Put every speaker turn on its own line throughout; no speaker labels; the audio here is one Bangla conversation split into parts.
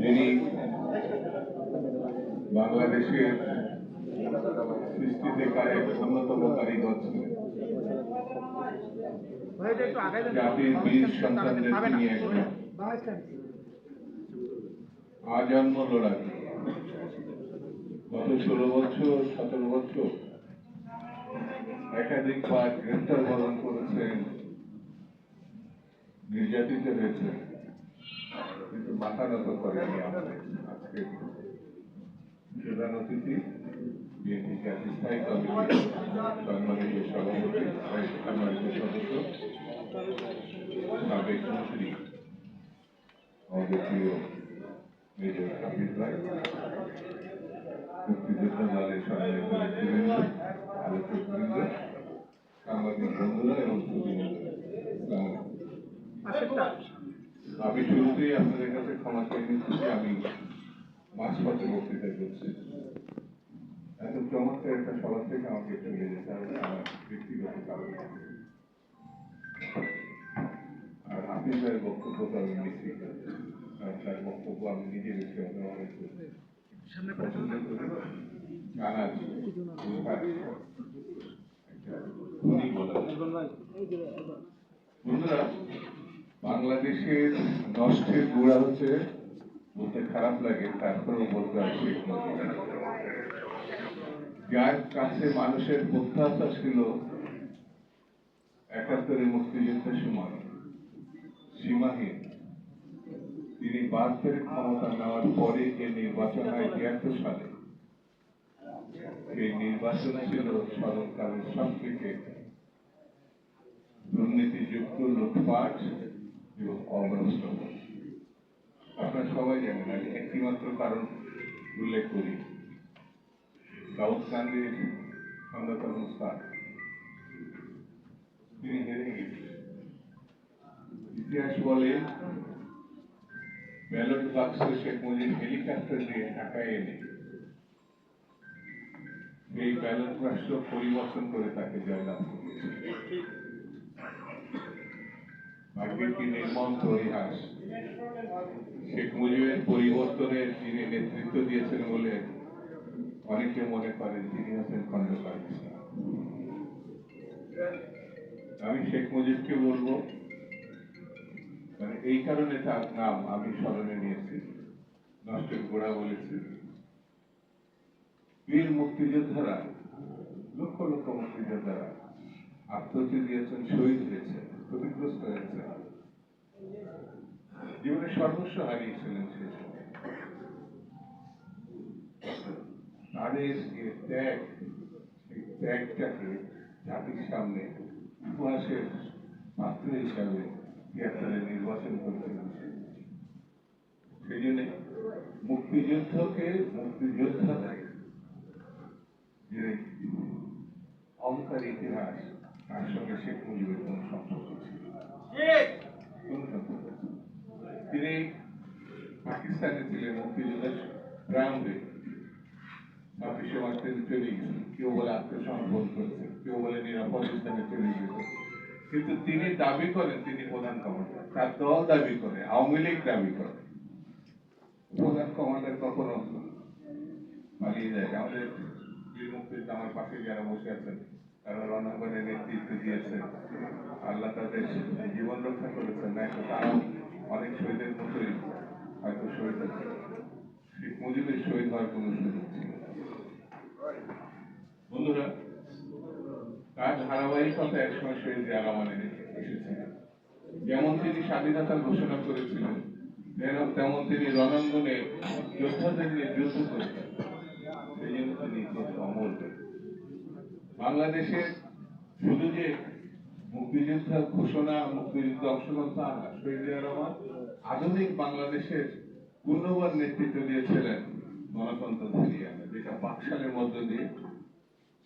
যিনি বাংলাদেশের সৃষ্টিতে কারের অন্যতম কারিগর জাতির বীর সন্তানদের তিনি একজন। আজন্ম লড়াই। গত ষোলো বছর, সতেরো বছর একাধিকবার গ্রেফতার বরণ করেছেন নির্যাতিত হয়েছে কিন্তু মাথা নত করেনি আজকে প্রধান অতিথি, বিএনপি জাতীয় স্থায়ী কমিটি সভাপতি সদস্য, সাবেক মন্ত্রী আমাদের প্রিয় মেজর হাবিব ভাই, মুক্তিযোদ্ধা দলের সাংবাদিক বন্ধুরা এবং। আমি শুরুতেই আপনাদের কাছে ক্ষমা চেয়ে নিচ্ছি আমি মাঝপথে বক্তৃতা করছি। এত চমৎকার একটা সভা থেকে আমাকে চলে যেতে হবে আমার ব্যক্তিগত কারণে। আর হাফিজের বক্তব্য তো আমি মিসি কারণ তার বক্তব্য আমি নিজে বেশি অনেক পছন্দ করি। গানাজ উনি বলেন। বন্ধুরা বাংলাদেশের নষ্টের গোড়া হচ্ছে বলতে খারাপ লাগে, তারপরেও বলতে হয় যার কাছে মানুষের প্রত্যাশা ছিল একাত্তরের মুক্তিযুদ্ধের সময়, সীমাহীন, তিনি বাহাত্তরের ক্ষমতা নেওয়ার পরে যে নির্বাচন হয় তিয়াত্তর সালে, সেই নির্বাচন ছিল স্মরণকালের সব থেকে দুর্নীতিযুক্ত লুটপাট অগ্রস্ত আপনারা সবাই জানেন, আমি একটিমাত্র কারণ উল্লেখ করি। রাহুল গান্ধীর সন্ধ্যা স্থান তিনি হেরে গেছিলেন ইতিহাস বলে ব্যালট বাক্স শেখ মুজিব হেলিকপ্টার দিয়ে ঢাকায় এনে এই ব্যালট বাক্স পরিবর্তন করে তাকে জয়লাভ করেছে। ভাগ্যের কি নির্মম পরিহাস শেখ মুজিবের পরিবর্তনের নেতৃত্ব দিয়েছেন বলে অনেকে মনে করেন তিনি আমি শেখ মুজিবকে বলব মানে এই কারণে তার নাম আমি স্মরণে নিয়েছি নষ্টের গোড়া বলেছি বীর মুক্তিযোদ্ধারা লক্ষ লক্ষ মুক্তিযোদ্ধারা আত্মহত্যা দিয়েছেন শহীদ হয়েছে ক্ষতিগ্রস্ত হয়েছে। জীবনে সর্বস্ব হারিয়েছিলেন সময়। তাদের যে ত্যাগ, সেই ত্যাগটাকে জাতির সামনে ইতিহাসের পাত্র হিসাবে তিয়াত্তরে নির্বাচন করেছিলেন সেই জন্য মুক্তিযুদ্ধকে মুক্তিযোদ্ধা যে অহংকার ইতিহাস তার সঙ্গে শেখ মুজিবের কোন সম্পর্ক ছিল। না। সম্পর্ক? তিনি পাকিস্তানে ছিলেন মুক্তিযুদ্ধের গ্রাউন্ডে ছাব্বিশে মার্চ তিনি চলে গেছেন। কেউ বলে আত্মসমর্পণ করেছে কেউ বলে নিরাপদ স্থানে চলে গেছে কিন্তু তিনি দাবি করেন তিনি প্রধান কমান্ডার। তার দল দাবি করে আওয়ামী লীগ দাবি করে। প্রধান কমান্ডার কখনো পালিয়ে যায় আমাদের বীর মুক্তিযোদ্ধা আমার পাশে যারা বসে আছেন তারা রণাঙ্গনে নেতৃত্ব দিয়েছেন। আল্লাহ তাদের জীবন রক্ষা করেছেন না তো তারাও অনেক শহীদের মতোই হয়তো শহীদ হয়েছে শেখ মুজিবের শহীদ হওয়ার কোনো সুযোগ ছিল। বন্ধুরা, তার ধারাবাহিকতা একসময় শহীদ জালামানে এসেছিলেন। যেমন তিনি স্বাধীনতার ঘোষণা করেছিলেন তেমন- তিনি রণাঙ্গনে যোদ্ধাদের নিয়ে যুদ্ধ করেছেন সেই জন্য তিনি অমর বাংলাদেশের শুধু যে মুক্তিযোদ্ধা ঘোষণা, মুক্তিযুদ্ধ অংশগ্রহণ তা না রহমান আধুনিক বাংলাদেশের পূর্ণবার নেতৃত্ব দিয়েছিলেন গণতন্ত্র ফিরিয়ে আনা, যেটা পাকশালের মধ্য দিয়ে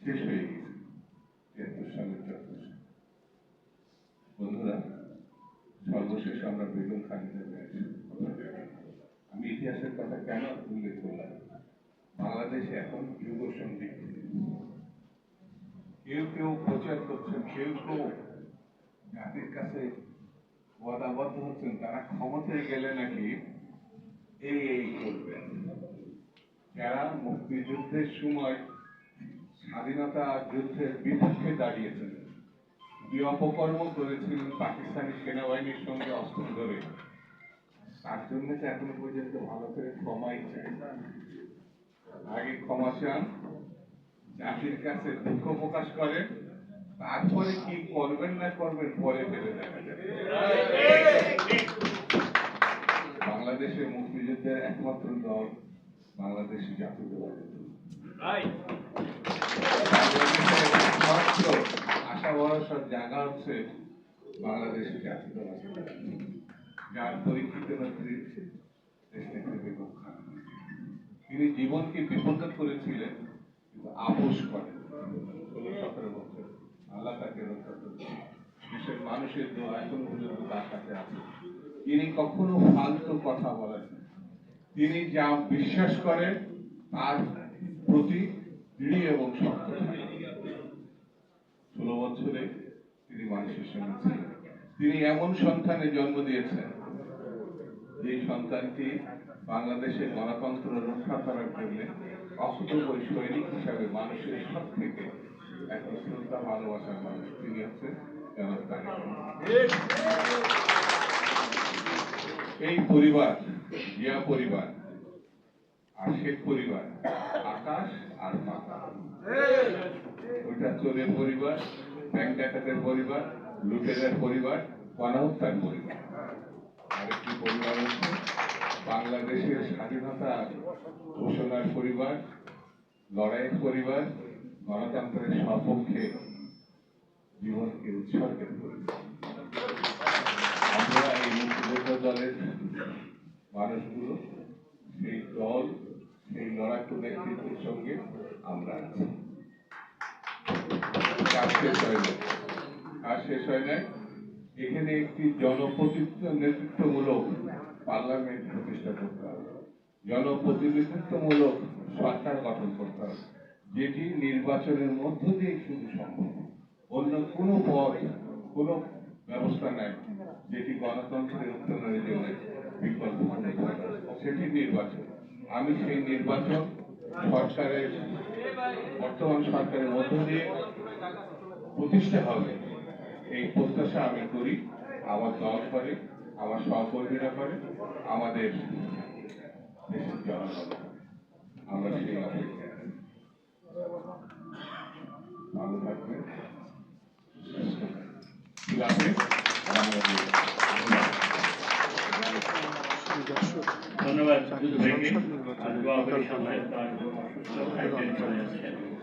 শেষ হয়ে গেছে। বন্ধুরা, সর্বশেষ আমরা বেগম খালেদা আমি ইতিহাসের কথা কেন উল্লেখ করলাম বাংলাদেশে এখন যুব সংগীত কেউ কেউ প্রচার করছেন, কেউ কেউ জাতির কাছে ওয়াদাবদ্ধ হচ্ছেন, তারা ক্ষমতায় গেলে নাকি এই এই করবেন। যারা মুক্তিযুদ্ধের সময় স্বাধীনতা যুদ্ধের বিপক্ষে দাঁড়িয়েছেন, কি অপকর্ম করেছিলেন পাকিস্তানি সেনাবাহিনীর সঙ্গে অস্ত্র ধরে, তার জন্য তো এখনও পর্যন্ত ভালো করে ক্ষমাই চাই। আগে ক্ষমা চান জাতির কাছে দুঃখ প্রকাশ করেন তারপরে কি করবেন না করবেন পরে ভেবে দেখা যাবে বাংলাদেশের মুক্তিযুদ্ধের একমাত্র দল বাংলাদেশ জাতীয়তাবাদী দল একমাত্র আশা ভরসার জায়গা হচ্ছে জাতীয়তাবাদী দল। যার পরীক্ষিত নেত্রী দেশনেত্রী বেগম খালেদা জিয়া। তিনি জীবনকে বিপন্ন করেছিলেন আপোষ বছর আল্লাহ তাকে রক্ষা করেছেন দেশের মানুষের দোয়া এখন পর্যন্ত তার কাছে আছে। তিনি কখনো ফালতু কথা বলেন তিনি যা বিশ্বাস করেন, তার প্রতি দৃঢ় এবং শক্ত ষোলো বছরে তিনি মানুষের সঙ্গে ছিলেন। তিনি এমন সন্তানের জন্ম দিয়েছেন, যে সন্তানটি বাংলাদেশের গণতন্ত্র রক্ষা করার জন্য অকুতবই সৈনিক হিসাবে মানুষের সব থেকে এক শ্রদ্ধা ভালোবাসার মানুষ তিনি হচ্ছেন জনাব এই পরিবার, জিয়া পরিবার, আর শেখ পরিবার, আকাশ আর পাতাল ওইটা চোরের পরিবার ব্যাংক ডাকাতের পরিবার, লুটেরের পরিবার, গণহত্যার পরিবার। আরেকটি পরিবার হচ্ছে বাংলাদেশের স্বাধীনতা ঘোষণার পরিবার, লড়াইয়ের পরিবার, গণতন্ত্রের সপক্ষে জীবনকে উৎসর্গের পরিবার। আমরা এই মুক্তিযোদ্ধা দলের মানুষগুলো, সেই দল, সেই লড়াকু নেতৃত্বের সঙ্গে আমরা আছি। কাজ শেষ হয় না কাজ শেষ হয় নাই। এখানে একটি জনপ্রতিনিধিত্ব নেতৃত্বমূলক পার্লামেন্ট প্রতিষ্ঠা করতে হবে। জনপ্রতিনিধিত্বমূলক সরকার গঠন করতে হবে, যেটি নির্বাচনের মধ্য দিয়ে শুধু সম্ভব। অন্য কোনো পথ কোনো ব্যবস্থা নাই, যেটি গণতন্ত্রের উত্তরণের জন্য বিকল্প সেটি নির্বাচন। আমি সেই নির্বাচন সরকারের, বর্তমান সরকারের মধ্য দিয়ে প্রতিষ্ঠা হবে। এই প্রত্যাশা আমি করি। আমার দল করে আমার সহকর্মীরা করে আমাদের দেশের জনগণ। আমরা সেই অপেক্ষায় আছি। ভালো থাকবেন।
ধন্যবাদ।